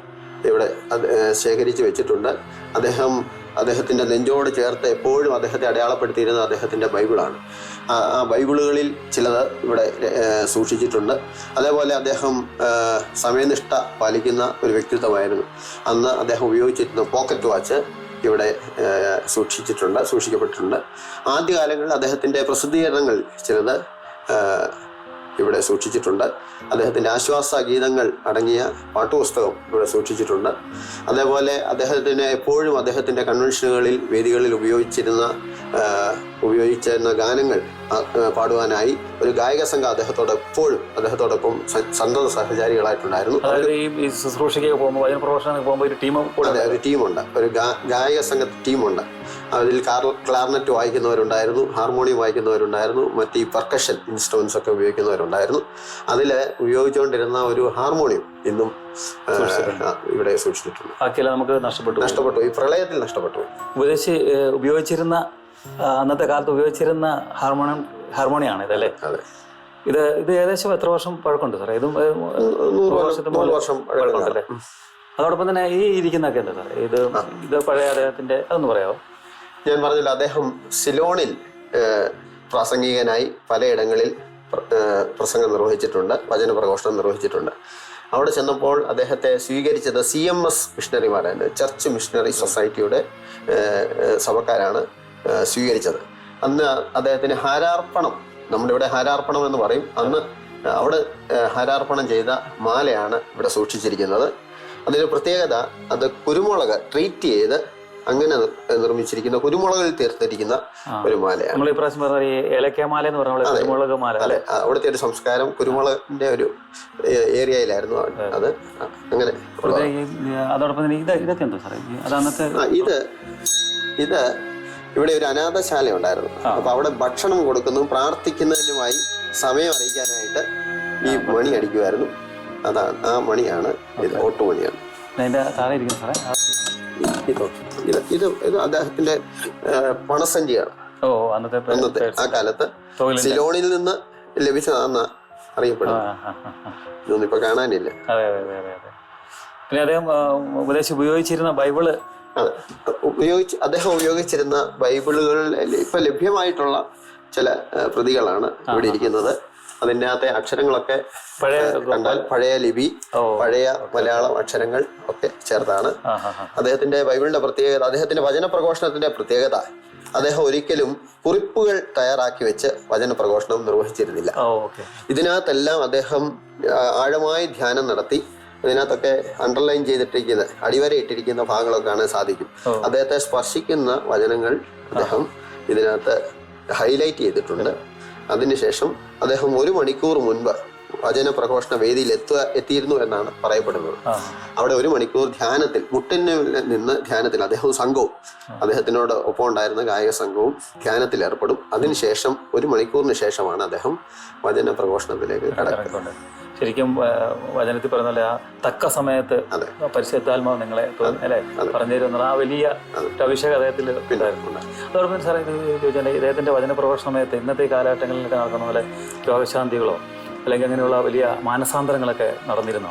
Speaker 4: ഇവിടെ ശേഖരിച്ച് വെച്ചിട്ടുണ്ട്. അദ്ദേഹം അദ്ദേഹത്തിന്റെ നെഞ്ചോട് ചേർത്ത് എപ്പോഴും അദ്ദേഹത്തെ അടയാളപ്പെടുത്തിയിരുന്നത് അദ്ദേഹത്തിന്റെ ബൈബിളാണ്. ആ ബൈബിളുകളിൽ ചിലത് ഇവിടെ സൂക്ഷിച്ചിട്ടുണ്ട്. അതേപോലെ അദ്ദേഹം സമയനിഷ്ഠ പാലിക്കുന്ന ഒരു വ്യക്തിത്വമായിരുന്നു. അന്ന് അദ്ദേഹം ഉപയോഗിച്ചിരുന്ന പോക്കറ്റ് വാച്ച് ഇവിടെ സൂക്ഷിച്ചിട്ടുണ്ട് സൂക്ഷിക്കപ്പെട്ടിട്ടുണ്ട്. ആദ്യകാലങ്ങളിൽ അദ്ദേഹത്തിന്റെ പ്രസിദ്ധീകരണങ്ങൾ ചിലത് ഇവിടെ സൂക്ഷിച്ചിട്ടുണ്ട്. അദ്ദേഹത്തിന്റെ ആശ്വാസ ഗീതങ്ങൾ അടങ്ങിയ പാട്ടുപുസ്തകം ഇവിടെ സൂക്ഷിച്ചിട്ടുണ്ട്. അതേപോലെ അദ്ദേഹത്തിന് എപ്പോഴും അദ്ദേഹത്തിന്റെ കൺവെൻഷനുകളിൽ വേദികളിൽ ഉപയോഗിച്ചിരുന്ന ഉപയോഗിച്ചിരുന്ന ഗാനങ്ങൾ പാടുവാനായി ഒരു ഗായക സംഘം അദ്ദേഹത്തോട് എപ്പോഴും അദ്ദേഹത്തോടൊപ്പം സന്തത സഹചാരികളായിട്ടുണ്ടായിരുന്നു.
Speaker 2: ഈ ഈ ശുശ്രൂഷയ്ക്ക് പോകുമ്പോൾ വചന പ്രഭാഷണത്തിന് പോകുമ്പോൾ ഒരു ടീം
Speaker 4: അതെ ഒരു ടീമുണ്ട് ഒരു ഗായക സംഘ ടീമുണ്ട് അതിൽ കാർ ക്ലാർനെറ്റ് വായിക്കുന്നവരുണ്ടായിരുന്നു ഹാർമോണിയം വായിക്കുന്നവരുണ്ടായിരുന്നു മറ്റ് ഈ പെർക്കഷൻ ഇൻസ്ട്രുമെന്റ്സ് ഒക്കെ ഉപയോഗിക്കുന്നവരുണ്ടായിരുന്നു. അതിൽ ഉപയോഗിച്ചുകൊണ്ടിരുന്ന ഒരു ഹാർമോണിയം ഇന്നും ഇവിടെ സൂക്ഷിച്ചിട്ടുണ്ട്.
Speaker 2: ബാക്കിയെല്ലാം നമുക്ക് നഷ്ടപ്പെട്ടു.
Speaker 4: നഷ്ടപ്പെട്ടു. ഈ പ്രളയത്തിൽ നഷ്ടപ്പെട്ടു.
Speaker 2: ഉപദേശി ഉപയോഗിച്ചിരുന്ന അന്നത്തെ കാലത്ത് ഉപയോഗിച്ചിരുന്ന ഹാർമോണിയം ഹാർമോണിയാണ് ഇതല്ലേ ഇത് ഇത് ഏകദേശം എത്ര വർഷം പഴക്കമുണ്ട് സാറേ? ഇതും പഴക്കമുണ്ടല്ലേ? അതോടൊപ്പം തന്നെ ഈ ഇരിക്കുന്നൊക്കെ ഉണ്ട് സാറേ. ഇത് ഇത് പഴയ അദ്ദേഹത്തിന്റെ അതൊന്ന് പറയാമോ
Speaker 4: ഞാൻ പറഞ്ഞില്ല അദ്ദേഹം സിലോണിൽ പ്രാസംഗികനായി പലയിടങ്ങളിൽ പ്രസംഗം നിർവഹിച്ചിട്ടുണ്ട് വചന പ്രഘോഷണം നിർവഹിച്ചിട്ടുണ്ട്. അവിടെ ചെന്നപ്പോൾ അദ്ദേഹത്തെ സ്വീകരിച്ചത് സി എം എസ് മിഷണറിമാരാണ്. ചർച്ച് മിഷണറി സൊസൈറ്റിയുടെ സഭക്കാരാണ്. സ്വീകരിച്ചത്. അന്ന് അദ്ദേഹത്തിന് ഹാരാർപ്പണം നമ്മുടെ ഇവിടെ ഹാരാർപ്പണം എന്ന് പറയും. അന്ന് അവിടെ ഹാരാർപ്പണം ചെയ്ത മാലയാണ് ഇവിടെ സൂക്ഷിച്ചിരിക്കുന്നത്. അതിന് പ്രത്യേകത അത് കുരുമുളക് ട്രീറ്റ് ചെയ്ത് അങ്ങനെ നിർമ്മിച്ചിരിക്കുന്ന കുരുമുളകിൽ തീർത്തിരിക്കുന്ന ഒരു മാലയാണ്.
Speaker 2: നമ്മൾ ഇപ്രാവശ്യം പറഞ്ഞ ഏലക്കാമാല എന്ന് പറഞ്ഞ. കുരുമുളക് മാല അല്ലേ?
Speaker 4: അവിടുത്തെ ഒരു സംസ്കാരം കുരുമുളകിന്റെ ഒരു ഏരിയയിലായിരുന്നു അത്. അങ്ങനെ
Speaker 2: അതോടൊപ്പം തന്നെ ഇതൊക്കെ എന്താ സാറേ?
Speaker 4: ഇത് ഇത് ഇവിടെ ഒരു അനാഥശാല ഉണ്ടായിരുന്നു. അപ്പൊ അവിടെ ഭക്ഷണം കൊടുക്കുന്നതും പ്രാർത്ഥിക്കുന്നതിനുമായി സമയം അറിയിക്കാനായിട്ട് ഈ മണി അടിക്കുമായിരുന്നു അതാണ് ആ മണിയാണ് ഇത് ഓട്ടുമണിയാണ് ഇത് ഇത് അദ്ദേഹത്തിന്റെ പണസഞ്ചിയാണ്.
Speaker 2: അന്നത്തെ
Speaker 4: ആ കാലത്ത് സിലോണിൽ നിന്ന് ലഭിച്ചതാണെന്ന്
Speaker 2: ആ,
Speaker 4: അറിയപ്പെടുന്നു. ഇതൊന്നും ഇപ്പൊ കാണാനില്ല
Speaker 2: അതെ അതെ അതെ അതെ അതെ പിന്നെ അദ്ദേഹം ഉപദേശം ഉപയോഗിച്ചിരുന്ന ബൈബിൾ.
Speaker 4: അതെ. ഉപയോഗിച്ച് അദ്ദേഹം ഉപയോഗിച്ചിരുന്ന ബൈബിളുകൾ ഇപ്പൊ ലഭ്യമായിട്ടുള്ള ചില പ്രതികളാണ് ഇവിടെ ഇരിക്കുന്നത്. അതിന്റെ അകത്തെ അക്ഷരങ്ങളൊക്കെ
Speaker 2: പഴയ
Speaker 4: കണ്ടാൽ പഴയ ലിപി പഴയ മലയാളം അക്ഷരങ്ങൾ ഒക്കെ ചേർത്താണ് അദ്ദേഹത്തിന്റെ ബൈബിളിന്റെ പ്രത്യേകത അദ്ദേഹത്തിന്റെ വചന പ്രഘോഷണത്തിന്റെ പ്രത്യേകത അദ്ദേഹം ഒരിക്കലും കുറിപ്പുകൾ തയ്യാറാക്കി വെച്ച് വചന പ്രഘോഷണം നിർവഹിച്ചിരുന്നില്ല ഇതിനകത്തെല്ലാം അദ്ദേഹം ആഴമായി ധ്യാനം നടത്തി. ഇതിനകത്തൊക്കെ അണ്ടർലൈൻ ചെയ്തിട്ടിരിക്കുന്ന അടിവരയിട്ടിരിക്കുന്ന ഭാഗങ്ങളൊക്കെ കാണാൻ സാധിക്കും. അദ്ദേഹത്തെ സ്പർശിക്കുന്ന വചനങ്ങൾ അദ്ദേഹം ഇതിനകത്ത് ഹൈലൈറ്റ് ചെയ്തിട്ടുണ്ട്. അതിനുശേഷം അദ്ദേഹം ഒരു മണിക്കൂർ മുൻപ് വചന പ്രഘോഷണ വേദിയിൽ എത്തുക എത്തിയിരുന്നു എന്നാണ് പറയപ്പെടുന്നത്. അവിടെ ഒരു മണിക്കൂർ ധ്യാനത്തിൽ മുട്ടിന് നിന്ന് ധ്യാനത്തിൽ അദ്ദേഹവും സംഘവും അദ്ദേഹത്തിനോട് ഒപ്പം ഉണ്ടായിരുന്ന ഗായക സംഘവും ധ്യാനത്തിൽ ഏർപ്പെടും. അതിനുശേഷം ഒരു മണിക്കൂറിന് ശേഷമാണ് അദ്ദേഹം വചന പ്രഘോഷണത്തിലേക്ക്
Speaker 2: ഇറങ്ങിക്കൊണ്ട് ശരിക്കും വചനത്തിൽ പറഞ്ഞ പോലെ ആ തക്ക സമയത്ത്. പരിശുദ്ധാത്മാവ് നിങ്ങളെ അല്ലേ? പറഞ്ഞു തരുന്ന ആ വലിയ അഭിഷേക അദ്ദേഹത്തിൽ ഉണ്ടായിരുന്നു. അതോടൊപ്പം സാറേ ചോദിച്ചാൽ ഇദ്ദേഹത്തിന്റെ വചന പ്രഭാഷണ സമയത്ത് ഇന്നത്തെ കാലഘട്ടങ്ങളിലൊക്കെ നടക്കുന്ന പോലെ രോഗശാന്തികളോ അല്ലെങ്കിൽ അങ്ങനെയുള്ള വലിയ മാനസാന്തരങ്ങളൊക്കെ നടന്നിരുന്നു?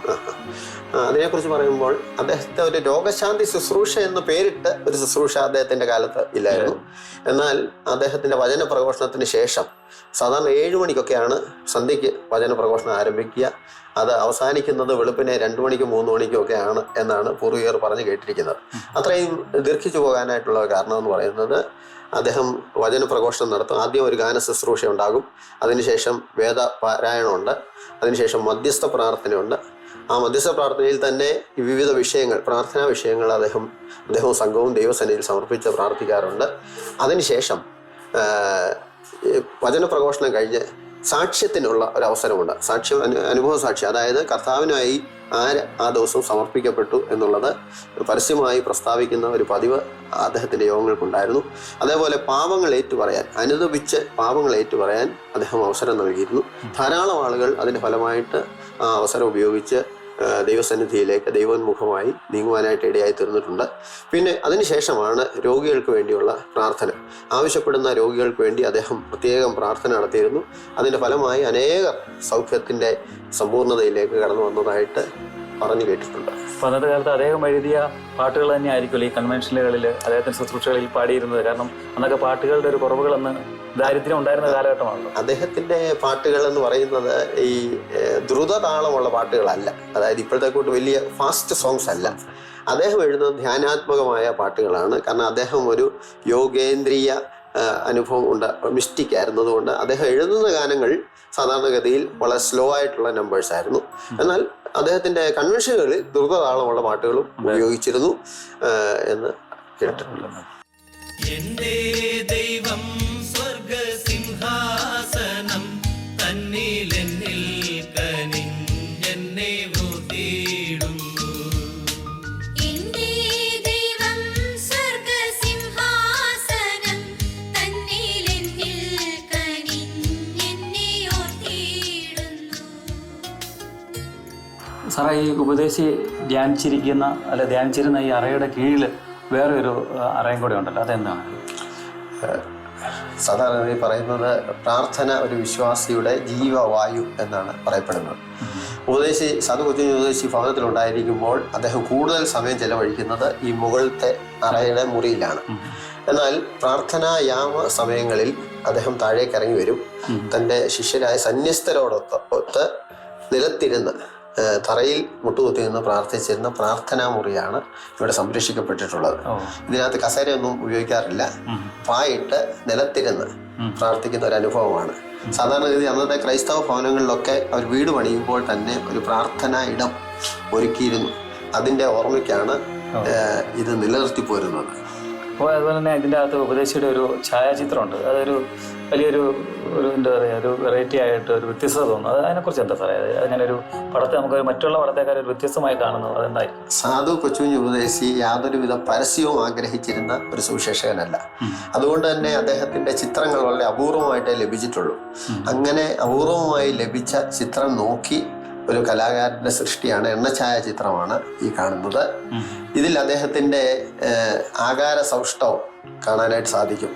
Speaker 4: അതിനെക്കുറിച്ച് പറയുമ്പോൾ അദ്ദേഹത്തെ ഒരു രോഗശാന്തി ശുശ്രൂഷ എന്ന് പേരിട്ട് ഒരു ശുശ്രൂഷ അദ്ദേഹത്തിന്റെ കാലത്ത് ഇല്ലായിരുന്നു. എന്നാൽ അദ്ദേഹത്തിന്റെ വചന പ്രഘോഷണത്തിന് ശേഷം സാധാരണ ഏഴു മണിക്കൊക്കെയാണ് സന്ധ്യയ്ക്ക് വചന പ്രഘോഷണം ആരംഭിക്കുക. അത് അവസാനിക്കുന്നത് വെളുപ്പിനെ രണ്ടു മണിക്കും മൂന്ന് മണിക്കും ഒക്കെ ആണ് എന്നാണ് പൂർവികർ പറഞ്ഞു കേട്ടിരിക്കുന്നത്. അത്രയും ദീർഘിച്ചു പോകാനായിട്ടുള്ള കാരണം എന്ന് പറയുന്നത് അദ്ദേഹം വചന പ്രഘോഷണം നടത്തും. ആദ്യം ഒരു ഗാന ശുശ്രൂഷ ഉണ്ടാകും അതിനുശേഷം വേദ പാരായണമുണ്ട് അതിനുശേഷം മധ്യസ്ഥ പ്രാർത്ഥനയുണ്ട് ആ മധ്യസ്ഥ പ്രാർത്ഥനയിൽ തന്നെ വിവിധ വിഷയങ്ങൾ പ്രാർത്ഥനാ വിഷയങ്ങൾ അദ്ദേഹം അദ്ദേഹവും സംഘവും ദൈവസന്നിധിയിൽ സമർപ്പിച്ച് പ്രാർത്ഥിക്കാറുണ്ട്. അതിനുശേഷം വചന പ്രഘോഷണം കഴിഞ്ഞ് സാക്ഷ്യത്തിനുള്ള ഒരു അവസരമുണ്ട് സാക്ഷ്യം അനു അനുഭവ സാക്ഷി അതായത് കർത്താവിനായി ആര് ആ ദിവസം സമർപ്പിക്കപ്പെട്ടു എന്നുള്ളത് പരസ്യമായി പ്രസ്താവിക്കുന്ന ഒരു പതിവ് അദ്ദേഹത്തിന്റെ യോഗങ്ങൾക്കുണ്ടായിരുന്നു. അതേപോലെ പാപങ്ങൾ ഏറ്റുപറയാൻ അനുദപിച്ച് പാപങ്ങൾ ഏറ്റുപറയാൻ അദ്ദേഹം അവസരം നൽകിയിരുന്നു. ധാരാളം ആളുകൾ അതിന്റെ ഫലമായിട്ട് ആ അവസരം ഉപയോഗിച്ച് ദൈവസന്നിധിയിലേക്ക് ദൈവോന്മുഖമായി നീങ്ങുവാനായിട്ട് ഇടയായി തീർന്നിട്ടുണ്ട്. പിന്നെ അതിനുശേഷമാണ് രോഗികൾക്ക് വേണ്ടിയുള്ള പ്രാർത്ഥന. ആവശ്യപ്പെടുന്ന രോഗികൾക്ക് വേണ്ടി അദ്ദേഹം പ്രത്യേകം പ്രാർത്ഥന നടത്തിയിരുന്നു. അതിന്റെ ഫലമായി അനേകർ സൗഖ്യത്തിന്റെ സമ്പൂർണതയിലേക്ക് കടന്നു വന്നതായിട്ട് പറഞ്ഞു കേട്ടിട്ടുണ്ട്.
Speaker 2: അന്നത്തെ കാലത്ത് അദ്ദേഹം എഴുതിയ പാട്ടുകൾ തന്നെ ആയിരിക്കുമല്ലോ ഈ കൺവെൻഷനുകളിൽ അദ്ദേഹത്തിന്റെ ശുശ്രൂഷകളിൽ പാടിയിരുന്നത്. കാരണം അന്നൊക്കെ പാട്ടുകളുടെ ഒരു കുറവുകൾ അന്ന് ദാരിദ്ര്യം ഉണ്ടായിരുന്ന കാലഘട്ടമാണല്ലോ.
Speaker 4: അദ്ദേഹത്തിന്റെ പാട്ടുകൾ എന്ന് പറയുന്നത് ഈ ദ്രുതതാളമുള്ള പാട്ടുകളല്ല. അതായത് ഇപ്പോഴത്തെ കൂട്ട് വലിയ ഫാസ്റ്റ് സോങ്സ് അല്ല. അദ്ദേഹം എഴുതുന്നത് ധ്യാനാത്മകമായ പാട്ടുകളാണ്. കാരണം അദ്ദേഹം ഒരു യോഗേന്ദ്രിയ അനുഭവം ഉണ്ട് മിസ്റ്റിക് ആയിരുന്നതുകൊണ്ട് അദ്ദേഹം എഴുതുന്ന ഗാനങ്ങൾ സാധാരണഗതിയിൽ വളരെ സ്ലോ ആയിട്ടുള്ള നമ്പേഴ്സ് ആയിരുന്നു. എന്നാൽ അദ്ദേഹത്തിന്റെ കൺവെൻഷനുകളിൽ ദ്രുതതാളമുള്ള പാട്ടുകളും ഉപയോഗിച്ചിരുന്നു എന്ന് കേട്ടിട്ടുണ്ട്.
Speaker 5: ദൈവം
Speaker 2: സാറേ ഈ ഉപദേശി ധ്യാനിച്ചിരിക്കുന്ന അല്ല ധ്യാനിച്ചിരുന്ന ഈ അറയുടെ കീഴിൽ വേറെ ഒരു അറയും കൂടെ ഉണ്ടല്ലോ. അതെന്താണ്?
Speaker 4: സാധാരണ ഈ പറയുന്നത് പ്രാർത്ഥന ഒരു വിശ്വാസിയുടെ ജീവവായു എന്നാണ് പറയപ്പെടുന്നത്. ഉപദേശി സാധു കൊച്ചുഞ്ഞി ഉപദേശി ഭവനത്തിലുണ്ടായിരിക്കുമ്പോൾ അദ്ദേഹം കൂടുതൽ സമയം ചെലവഴിക്കുന്നത് ഈ മുകളിലത്തെ അറയുടെ മുറിയിലാണ്. എന്നാൽ പ്രാർത്ഥനായാമ സമയങ്ങളിൽ അദ്ദേഹം താഴേക്ക് ഇറങ്ങി വരും. തന്റെ ശിഷ്യരായ സന്യസ്തരോടൊത്ത് ഒത്ത് നിലത്തിരുന്ന് തറയിൽ മുട്ടുകുത്തി നിന്ന് പ്രാർത്ഥിച്ചിരുന്ന പ്രാർത്ഥനാ മുറിയാണ് ഇവിടെ സംരക്ഷിക്കപ്പെട്ടിട്ടുള്ളത്. ഇതിനകത്ത് കസേരയൊന്നും ഉപയോഗിക്കാറില്ല. പായിട്ട് നിലത്തിരുന്ന് പ്രാർത്ഥിക്കുന്ന ഒരു അനുഭവമാണ്. സാധാരണഗതി അന്നത്തെ ക്രൈസ്തവ ഭവനങ്ങളിലൊക്കെ അവർ വീട് പണിയുമ്പോൾ തന്നെ ഒരു പ്രാർത്ഥനാ ഇടം ഒരുക്കിയിരുന്നു. അതിന്റെ ഓർമ്മയ്ക്കാണ് ഇത് നിലനിർത്തി പോരുന്നത്.
Speaker 2: അപ്പോൾ അതുപോലെ തന്നെ ഇതിന്റെ അകത്ത് ഉപദേശിയുടെ ഒരു ഛായാചിത്രമുണ്ട്. അതൊരു വലിയൊരു ഒരു എന്താ പറയുക ഒരു വെറൈറ്റി ആയിട്ട് ഒരു വ്യത്യസ്തത തോന്നുന്നു അത് അതിനെക്കുറിച്ച് എന്താ പറയുക അങ്ങനെ ഒരു പടത്തെ നമുക്ക് മറ്റുള്ള പടത്തേക്കാൾ ഒരു വ്യത്യസ്തമായി കാണുന്നു അതെന്തായി
Speaker 4: സാധു കൊച്ചുകുഞ്ഞ് ഉപദേശി യാതൊരുവിധ പരസ്യവും ആഗ്രഹിച്ചിരുന്ന ഒരു സുവിശേഷകനല്ല. അതുകൊണ്ട് തന്നെ അദ്ദേഹത്തിന്റെ ചിത്രങ്ങൾ വളരെ അപൂർവമായിട്ടേ ലഭിച്ചിട്ടുള്ളൂ. അങ്ങനെ അപൂർവമായി ലഭിച്ച ചിത്രം നോക്കി ഒരു കലാകാരന്റെ സൃഷ്ടിയാണ് എണ്ണഛായ ചിത്രമാണ് ഈ കാണുന്നത്. ഇതിൽ അദ്ദേഹത്തിന്റെ ആകാര സൗഷ്ടവം കാണാനായിട്ട് സാധിക്കും.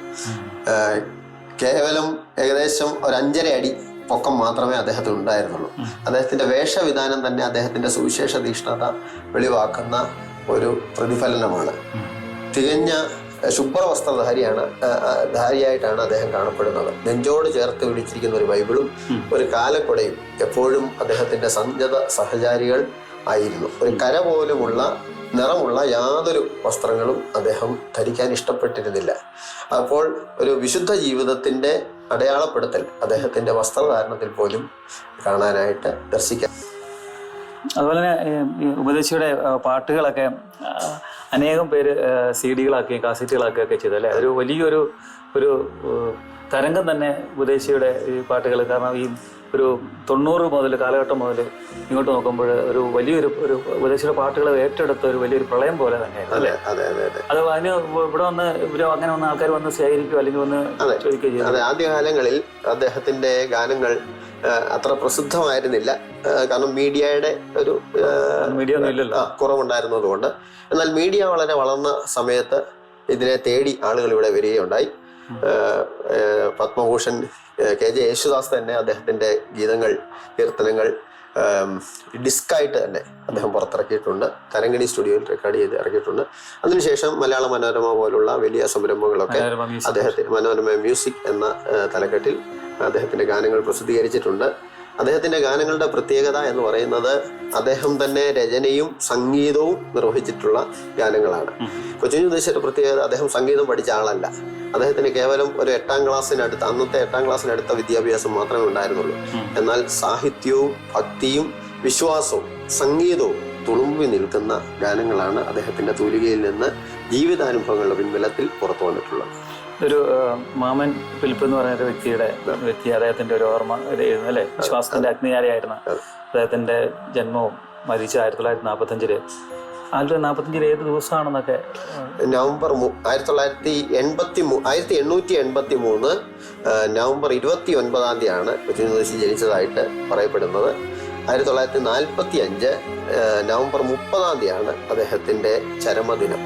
Speaker 4: കേവലം ഏകദേശം ഒരു അഞ്ചര അടി പൊക്കം മാത്രമേ അദ്ദേഹത്തിന് ഉണ്ടായിരുന്നുള്ളൂ. അദ്ദേഹത്തിന്റെ വേഷവിധാനം തന്നെ അദ്ദേഹത്തിന്റെ സുവിശേഷ തീഷ്ണത വെളിവാക്കുന്ന ഒരു പ്രതിഫലനമാണ്. തികഞ്ഞ ഏഹ്, ഏഹ്, ധാരിയായിട്ടാണ് അദ്ദേഹം കാണപ്പെടുന്നത്. നെഞ്ചോട് ചേർത്ത് പിടിച്ചിരിക്കുന്ന ഒരു ബൈബിളും ഒരു കാലക്കുടയും എപ്പോഴും അദ്ദേഹത്തിന്റെ സഞ്ജത സഹചാരികൾ ആയിരുന്നു. ഒരു കര പോലുമുള്ള നിറമുള്ള യാതൊരു വസ്ത്രങ്ങളും അദ്ദേഹം ധരിക്കാൻ ഇഷ്ടപ്പെട്ടിരുന്നില്ല. അപ്പോൾ ഒരു വിശുദ്ധ ജീവിതത്തിന്റെ അടയാളപ്പെടുത്തൽ അദ്ദേഹത്തിന്റെ വസ്ത്രധാരണത്തിൽ പോലും കാണാനായിട്ട് ദർശിക്കാം.
Speaker 2: അതുപോലെ തന്നെ ഉപദേശിയുടെ പാട്ടുകളൊക്കെ അനേകം പേര് സി ഡികളാക്കുകയും കാസറ്റുകളാക്കുകയൊക്കെ ചെയ്തു അല്ലേ ഒരു വലിയൊരു ഒരു തരംഗം തന്നെ ഉപദേശിയുടെ ഈ പാട്ടുകൾ കാരണം ഈ ഒരു തൊണ്ണൂറ് മുതൽ കാലഘട്ടം മുതൽ ഇങ്ങോട്ട് നോക്കുമ്പോൾ ഒരു വലിയൊരു ഒരു ഉപദേശിയുടെ പാട്ടുകൾ ഏറ്റെടുത്ത ഒരു വലിയൊരു പ്രളയം പോലെ തന്നെയായിരുന്നു.
Speaker 4: അതെ
Speaker 2: അല്ലേ
Speaker 4: അതെ അതെ അതെ.
Speaker 2: അത് അതിന് ഇവിടെ വന്ന് ഇവിടെ അങ്ങനെ വന്ന് ആൾക്കാർ വന്ന് ശേഖരിക്കുകയോ അല്ലെങ്കിൽ വന്ന്. ചോദിക്കുകയോ
Speaker 4: അതെ ആദ്യകാലങ്ങളിൽ അദ്ദേഹത്തിന്റെ ഗാനങ്ങൾ അത്ര പ്രസിദ്ധമായിരുന്നില്ല. കാരണം മീഡിയയുടെ ഒരു
Speaker 2: മീഡിയ
Speaker 4: കുറവുണ്ടായിരുന്നതുകൊണ്ട്. എന്നാൽ മീഡിയ വളരെ വളർന്ന സമയത്ത് ഇതിനെ തേടി ആളുകൾ ഇവിടെ വരികയുണ്ടായി. പത്മഭൂഷൺ കെ ജെ യേശുദാസ് തന്നെ അദ്ദേഹത്തിന്റെ ഗീതങ്ങൾ കീർത്തനങ്ങൾ ഡിസ്കായിട്ട് തന്നെ അദ്ദേഹം പുറത്തിറക്കിയിട്ടുണ്ട്. തരങ്കിണി സ്റ്റുഡിയോയിൽ റെക്കോർഡ് ചെയ്ത് ഇറക്കിയിട്ടുണ്ട്. അതിനുശേഷം മലയാള മനോരമ പോലുള്ള വലിയ സംരംഭങ്ങളൊക്കെ അദ്ദേഹത്തിന് മനോരമ മ്യൂസിക് എന്ന തലക്കെട്ടിൽ അദ്ദേഹത്തിന്റെ ഗാനങ്ങൾ പ്രസിദ്ധീകരിച്ചിട്ടുണ്ട്. അദ്ദേഹത്തിന്റെ ഗാനങ്ങളുടെ പ്രത്യേകത എന്ന് പറയുന്നത് അദ്ദേഹം തന്നെ രചനയും സംഗീതവും നിർവഹിച്ചിട്ടുള്ള ഗാനങ്ങളാണ്. കൊച്ചിൻ ഉദ്ദേശിച്ച പ്രത്യേകത അദ്ദേഹം സംഗീതം പഠിച്ച ആളല്ല. അദ്ദേഹത്തിന് കേവലം ഒരു എട്ടാം ക്ലാസ്സിനടുത്ത് അന്നത്തെ എട്ടാം ക്ലാസ്സിനടുത്ത വിദ്യാഭ്യാസം മാത്രമേ ഉണ്ടായിരുന്നുള്ളൂ. എന്നാൽ സാഹിത്യവും ഭക്തിയും വിശ്വാസവും സംഗീതവും തുളുമ്പി നിൽക്കുന്ന ഗാനങ്ങളാണ് അദ്ദേഹത്തിന്റെ തൂലികയിൽ നിന്ന് ജീവിതാനുഭവങ്ങളുടെ പിൻബലത്തിൽ പുറത്തു വന്നിട്ടുള്ളത്.
Speaker 2: ഒരു മാമൻ ഫിലിപ്പ് എന്ന് പറയുന്ന ഒരു വ്യക്തിയുടെ വ്യക്തി അദ്ദേഹത്തിന്റെ ഒരു ഓർമ്മ എഴുതുന്നു അല്ലെ? വിശ്വാസത്തിന്റെ അഗ്നിയാരിയായിരുന്ന അദ്ദേഹത്തിന്റെ ജന്മവും മരിച്ച ആയിരത്തി തൊള്ളായിരത്തി നാൽപ്പത്തഞ്ചിൽ ആയിരത്തി തൊള്ളായിരത്തി നാൽപ്പത്തഞ്ചിൽ ഏത് ദിവസമാണെന്നൊക്കെ
Speaker 4: നവംബർ ആയിരത്തി തൊള്ളായിരത്തി എൺപത്തി ആയിരത്തി എണ്ണൂറ്റി എൺപത്തി മൂന്ന് നവംബർ ഇരുപത്തി ഒൻപതാം തീയതിയാണ് കൊച്ചിനുദേശി ജനിച്ചതായിട്ട് പറയപ്പെടുന്നത്. ആയിരത്തി തൊള്ളായിരത്തി നാൽപ്പത്തി അഞ്ച് നവംബർ മുപ്പതാം തീയതിയാണ് അദ്ദേഹത്തിന്റെ ചരമദിനം.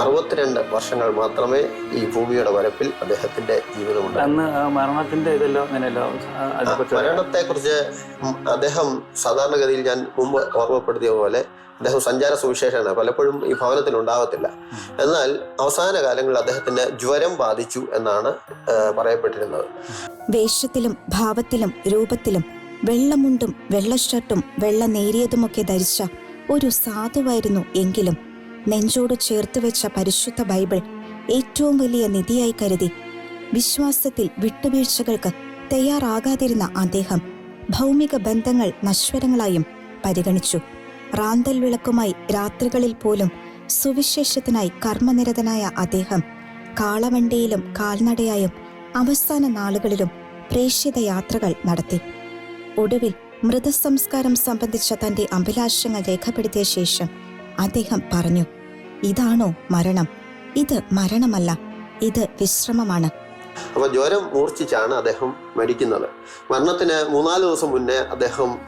Speaker 4: അറുപത്തിരണ്ട് വർഷങ്ങൾ മാത്രമേ ഈ ഭൂമിയുടെ വരപ്പിൽ അദ്ദേഹത്തിന്റെ ജീവിതമുണ്ട്.
Speaker 2: അന്ന് കുറിച്ച് മരണത്തിന്റെ ഇതല്ലോ അങ്ങനെയല്ലോ ആ, അതിനെപ്പറ്റി
Speaker 4: അദ്ദേഹം സാധാരണഗതിയിൽ ഞാൻ മുമ്പ് ഓർമ്മപ്പെടുത്തിയ പോലെ അദ്ദേഹം സഞ്ചാര സുവിശേഷമാണ്. പലപ്പോഴും ഈ ഭവനത്തിൽ ഉണ്ടാവത്തില്ല. എന്നാൽ അവസാന കാലങ്ങളിൽ അദ്ദേഹത്തിന് ജ്വരം ബാധിച്ചു എന്നാണ് പറയപ്പെട്ടിരുന്നത്.
Speaker 1: വേഷത്തിലും ഭാവത്തിലും രൂപത്തിലും വെള്ളമുണ്ടും വെള്ള ഷർട്ടും വെള്ള നേരിയതുമൊക്കെ ധരിച്ച ഒരു സാധുവായിരുന്നു എങ്കിലും നെഞ്ചോട് ചേർത്ത് വെച്ച പരിശുദ്ധ ബൈബിൾ ഏറ്റവും വലിയ നിധിയായി കരുതി. വിശ്വാസത്തിൽ വിട്ടുവീഴ്ചകൾക്ക് തയ്യാറാകാതിരുന്ന അദ്ദേഹം ഭൗമിക ബന്ധങ്ങൾ നശ്വരങ്ങളായും പരിഗണിച്ചു. റാന്തൽ വിളക്കുമായി രാത്രികളിൽ പോലും സുവിശേഷത്തിനായി കർമ്മനിരതനായ അദ്ദേഹം കാളവണ്ടിയിലും കാൽനടയായും അവസാന നാളുകളിലും പ്രേക്ഷിത യാത്രകൾ നടത്തി. ഒടുവിൽ മൃതസംസ്കാരം സംബന്ധിച്ച തന്റെ അഭിലാഷങ്ങൾ രേഖപ്പെടുത്തിയ ശേഷം അദ്ദേഹം പറഞ്ഞു ഇതാണോ മരണം? ഇത് മരണമല്ല ഇത് വിശ്രമമാണ്.
Speaker 4: അപ്പൊ ജ്വരം മൂർച്ഛിച്ചാണ് അദ്ദേഹം മരിക്കുന്നത്. മരണത്തിന് മൂന്നാൽ ദിവസം മുന്നേ അദ്ദേഹം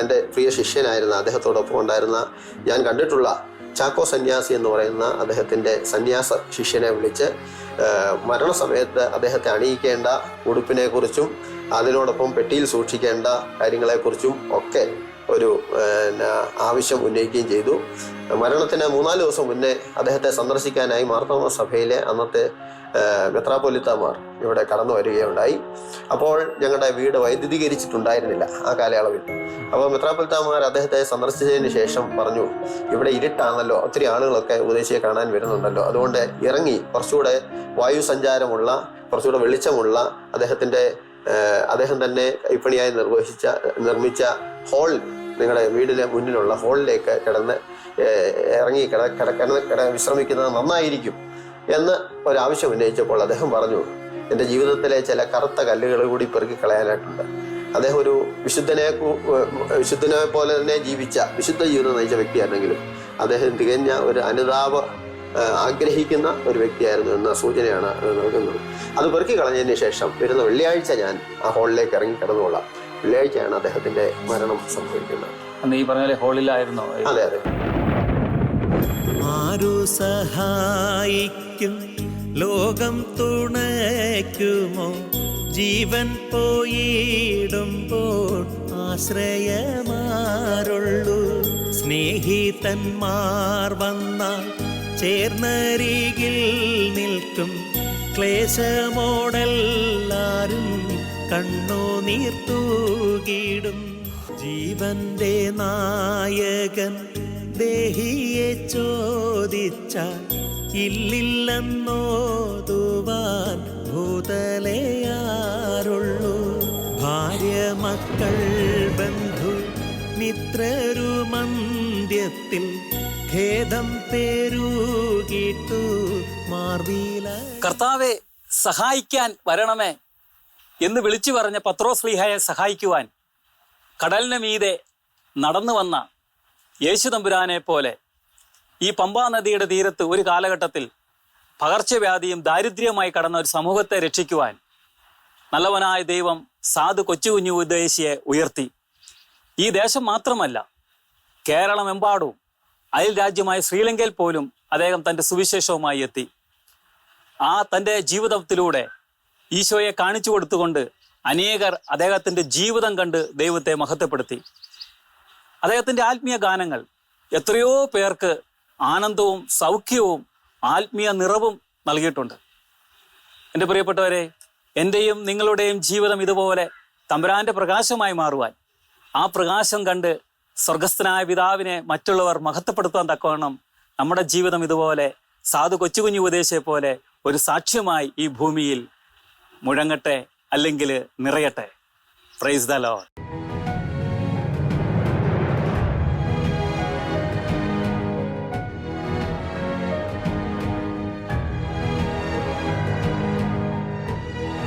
Speaker 4: തന്റെ പ്രിയ ശിഷ്യനായിരുന്ന അദ്ദേഹത്തോടൊപ്പം ഉണ്ടായിരുന്ന ഞാൻ കണ്ടിട്ടുള്ള ചാക്കോ സന്യാസി എന്ന് പറയുന്ന അദ്ദേഹത്തിന്റെ സന്യാസ ശിഷ്യനെ വിളിച്ച് മരണസമയത്ത് അദ്ദേഹത്തെ അണിയിക്കേണ്ട ഉടുപ്പിനെ കുറിച്ചും അതിനോടൊപ്പം പെട്ടിയിൽ സൂക്ഷിക്കേണ്ട കാര്യങ്ങളെക്കുറിച്ചും ഒക്കെ ഒരു ആവശ്യം ഉന്നയിക്കുകയും ചെയ്തു. മരണത്തിന് മൂന്നാൽ ദിവസം മുന്നേ അദ്ദേഹത്തെ സന്ദർശിക്കാനായി മാർത്തോമ സഭയിലെ അന്നത്തെ മെത്രാപ്പൊലിത്തമാർ ഇവിടെ കടന്നു വരികയുണ്ടായി. അപ്പോൾ ഞങ്ങളുടെ വീട് വൈദ്യുതീകരിച്ചിട്ടുണ്ടായിരുന്നില്ല ആ കാലയളവിൽ. അപ്പോൾ മെത്രാപ്പൊലിത്തമാർ അദ്ദേഹത്തെ സന്ദർശിച്ചതിന് ശേഷം പറഞ്ഞു ഇവിടെ ഇരുട്ടാണല്ലോ ഒത്തിരി ആളുകളൊക്കെ ഉപദേശിയെ കാണാൻ വരുന്നുണ്ടല്ലോ. അതുകൊണ്ട് ഇറങ്ങി കുറച്ചുകൂടെ വായു സഞ്ചാരമുള്ള കുറച്ചുകൂടെ വെളിച്ചമുള്ള അദ്ദേഹത്തിന്റെ അദ്ദേഹം തന്നെ കൈപ്പണിയായി നിർവഹിച്ച നിർമ്മിച്ച ഹോൾ നിങ്ങളുടെ വീടിലെ മുന്നിലുള്ള ഹോളിലേക്ക് കിടന്ന് ഇറങ്ങി കിട കിടക്കുന്ന കിട വിശ്രമിക്കുന്നത് നന്നായിരിക്കും എന്ന് ഒരാവശ്യം ഉന്നയിച്ചപ്പോൾ അദ്ദേഹം പറഞ്ഞു എന്റെ ജീവിതത്തിലെ ചില കറുത്ത കല്ലുകൾ കൂടി പെറുക്കി കളയാനായിട്ടുണ്ട്. അദ്ദേഹം ഒരു വിശുദ്ധനെ വിശുദ്ധനെ പോലെ തന്നെ ജീവിച്ച വിശുദ്ധ ജീവിതം നയിച്ച വ്യക്തിയാണെങ്കിലും അദ്ദേഹം തികഞ്ഞ ഒരു അനുതാപ ആഗ്രഹിക്കുന്ന ഒരു വ്യക്തിയായിരുന്നു എന്ന സൂചനയാണ് നൽകുന്നത്. അത് പെറുക്കി കളഞ്ഞതിന് ശേഷം വരുന്ന വെള്ളിയാഴ്ച ഞാൻ ആ ഹോളിലേക്ക് ഇറങ്ങി കിടന്നുകൊള്ളാം. വെള്ളിയാഴ്ചയാണ് അദ്ദേഹത്തിന്റെ മരണം സംഭവിക്കുന്നത്.
Speaker 2: അന്ന് ഈ പറഞ്ഞ ഹോളിലായിരുന്നു ഹോളിലായിരുന്നോ?
Speaker 4: അതെ അതെ.
Speaker 5: ആരു സഹായിക്കും? ലോകം തുണയ്ക്കുമോ? ജീവൻ പോയിടുമ്പോൾ ആശ്രയമാറുള്ളൂ സ്നേഹിതന്മാർ വന്നാൽ ചേർന്നരികിൽ നിൽക്കും. ക്ലേശമോടെല്ലാരും കണ്ണുനീർ നീർത്തൂകിടും ജീവന്റെ നായകൻ ദേഹിയെ ചോദിച്ച ഇല്ലില്ലെന്നോതുവാൻ ഭൂതലയാറുള്ളൂ ഭാര്യ മക്കൾ ബന്ധു മിത്രരു മന്ദ്യത്തിൽ ഖേദം പേരുകിട്ടു മാർവീല.
Speaker 2: കർത്താവെ സഹായിക്കാൻ വരണമേ. എന്ന് വിളിച്ചു പറഞ്ഞ പത്രോസ്ലിഹയെ സഹായിക്കുവാൻ കടലിന് മീതെ നടന്നു വന്ന യേശു യേശുതമ്പുരാനെ പോലെ ഈ പമ്പാ നദിയുടെ തീരത്ത് ഒരു കാലഘട്ടത്തിൽ പകർച്ചവ്യാധിയും ദാരിദ്ര്യവുമായി കടന്ന ഒരു സമൂഹത്തെ രക്ഷിക്കുവാൻ നല്ലവനായ ദൈവം സാധു കൊച്ചു കുഞ്ഞു ഉദ്ദേശിയെ ഉയർത്തി. ഈ ദേശം മാത്രമല്ല കേരളമെമ്പാടും അയൽ രാജ്യമായ ശ്രീലങ്കയിൽ പോലും അദ്ദേഹം തന്റെ സുവിശേഷവുമായി എത്തി. ആ തന്റെ ജീവിതത്തിലൂടെ ഈശോയെ കാണിച്ചു കൊടുത്തുകൊണ്ട് അനേകർ അദ്ദേഹത്തിന്റെ ജീവിതം കണ്ട് ദൈവത്തെ മഹത്വപ്പെടുത്തി. അദ്ദേഹത്തിന്റെ ആത്മീയ ഗാനങ്ങൾ എത്രയോ പേർക്ക് ആനന്ദവും സൗഖ്യവും ആത്മീയ നിറവും നൽകിയിട്ടുണ്ട്. എന്റെ പ്രിയപ്പെട്ടവരെ എന്റെയും നിങ്ങളുടെയും ജീവിതം ഇതുപോലെ തമ്പുരാന്റെ പ്രകാശമായി മാറുവാൻ ആ പ്രകാശം കണ്ട് സ്വർഗസ്ഥനായ പിതാവിനെ മറ്റുള്ളവർ മഹത്വപ്പെടുത്താൻ തക്കവണ്ണം നമ്മുടെ ജീവിതം ഇതുപോലെ സാധു കൊച്ചുകുഞ്ഞു ഉപദേശയെ പോലെ ഒരു സാക്ഷ്യമായി ഈ ഭൂമിയിൽ മുഴങ്ങട്ടെ അല്ലെങ്കിൽ നിറയട്ടെ. Praise the Lord